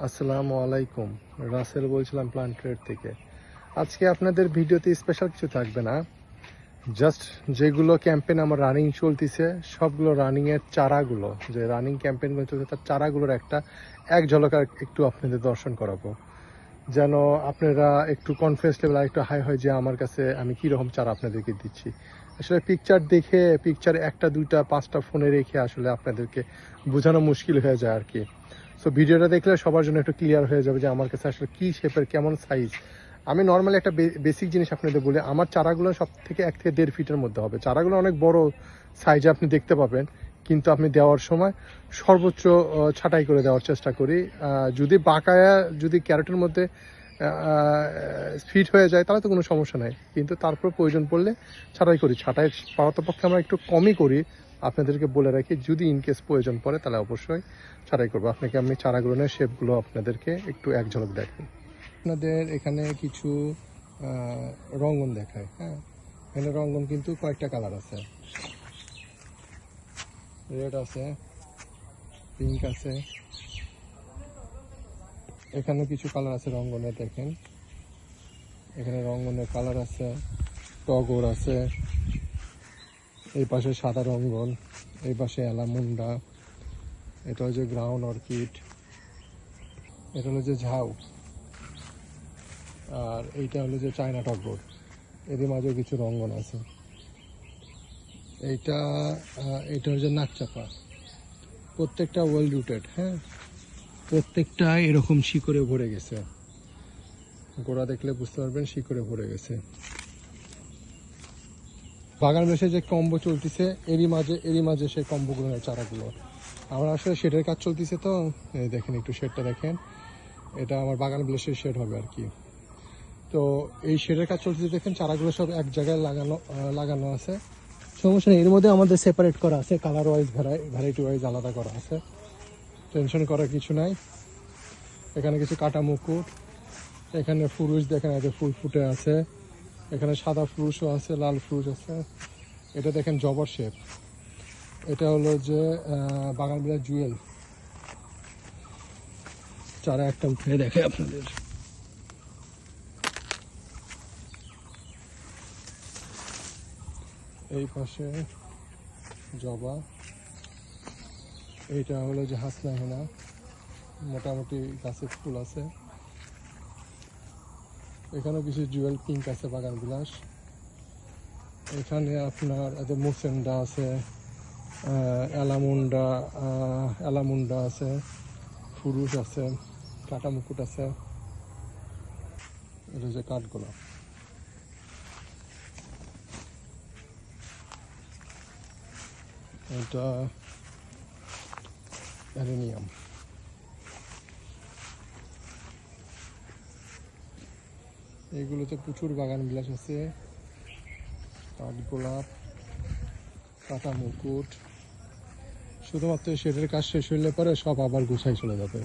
আসসালামু আলাইকুম। রাসেল বলছিলাম প্লান্ট ট্রেড থেকে। আজকে আপনাদের ভিডিওতে স্পেশাল কিছু থাকবে না। জাস্ট যেগুলো ক্যাম্পেন আমার রানিং চলতেছে, সবগুলো রানিংয়ের চারাগুলো, যে রানিং ক্যাম্পেইনগুলো চলছে, তার চারাগুলোর একটা এক ঝলক আর একটু আপনাদের দর্শন করাবো। যেন আপনারা একটু কনফিডেন্স লেভেল একটু হাই হয় যে আমার কাছে আমি কীরকম চারা আপনাদেরকে দিচ্ছি। আসলে পিকচার দেখে পিকচার একটা, দুইটা, পাঁচটা ফোনে রেখে আসলে আপনাদেরকে বোঝানো মুশকিল হয়ে যায় আর কি। সো ভিডিওটা দেখলে সবার জন্য একটু ক্লিয়ার হয়ে যাবে যে আমার কাছে আসলে কী শেপের কেমন সাইজ আমি নর্মালি একটা বেসিক জিনিস আপনাদের বলি, আমার চারাগুলো সব থেকে এক থেকে দেড় ফিটের মধ্যে হবে। চারাগুলো অনেক বড় সাইজে আপনি দেখতে পাবেন, কিন্তু আপনি দেওয়ার সময় সর্বোচ্চ ছাটাই করে দেওয়ার চেষ্টা করি। যদি বাঁকায়া, যদি ক্যারেটের মধ্যে ফিট হয়ে যায়, তাহলে তো কোনো সমস্যা নাই। কিন্তু তারপর প্রয়োজন পড়লে ছাঁটাই করি। ছাঁটাই পারতপক্ষে আমরা একটু কমই করি। আপনাদেরকে বলে রাখি, যদি ইনকেস প্রয়োজন পড়ে, তাহলে অবশ্যই ছাড়াই করব। আপনাকে আমি চারাগুলোনের শেপগুলো আপনাদেরকে একটু এক ঝলক দেখাই। আপনাদের এখানে কিছু রঙ্গন দেখায় হ্যাঁ? এখানে রঙ্গন কিন্তু কয়েকটা কালার আছে। রেড আছে পিঙ্ক আছে এখানে কিছু কালার আছে রঙ্গনের, দেখেন। এখানে রঙ্গনের কালার আছে, টগর আছে, এই পাশে সাদা রঙ্গন এই পাশে অ্যালামুন্ডা এটা হচ্ছে গ্রাউন্ড অর্কিড এটা হলো যে ঝাউ, আর এইটা হলো যে চায়না টগর, এদের মাঝেও কিছু রঙ্গন আছে। এইটা এটা হচ্ছে নাকচাপা প্রত্যেকটা ওয়েল রুটেড হ্যাঁ? প্রত্যেকটা এরকম শিকড়ে ভরে গেছে। গোড়া দেখলে বুঝতে পারবেন শিকড়ে ভরে গেছে। বাগান বেশে যে কম্বো চলতেছে, এরই মাঝে এরই মাঝে সেই কম্বোগুলো চারাগুলো। আমার আসলে শেডের কাজ চলতেছে তো দেখেন একটু শেডটা দেখেন। এটা আমার বাগান ব্লেসের শেড হবে আর কি। তো এই শেডের কাজ চলতেছে, দেখেন চারাগুলো সব এক জায়গায় লাগানো লাগানো আছে। সমস্যা নেই, এর মধ্যে আমাদের সেপারেট করা আছে কালার ওয়াইজ ভ্যারাইটি ওয়াইজ আলাদা করা আছে। টেনশন করার কিছু নাই। এখানে কিছু কাটা মুকুট, এখানে ফুরুষ দেখেন এতে ফুল ফুটে আছে। এখানে সাদা ফুরুষও আছে, লাল ফুরুষ আছে। এটা দেখেন জবর শেপ। এটা হলো যে বাগান বিলাস জুয়েল। চারা একটা উঠে দেখে আপনাদের। এই পাশে জবা। এইটা হলো যে হাসনা হেনা মোটামুটি গাছে ফুল আছে। এখানেও কিছু জুয়েল পিঙ্ক আছে বাগান বিলাস এখানে আপনার এতে মুসেন্ডা আছে অ্যালামুন্ডা অ্যালামুন্ডা আছে, ফুরুষ আছে, কাটা মুকুট আছে। এটা হচ্ছে কাঠগোলাপ। এটা অ্যারেনিয়াম এইগুলোতে প্রচুর বাগান বিলাস আছে। কাঠগোলাপ কাটা মুকুট। শুধুমাত্র শেডের কাজ শেষ হইলে পরে সব আবার গুছাই চলে যাবে।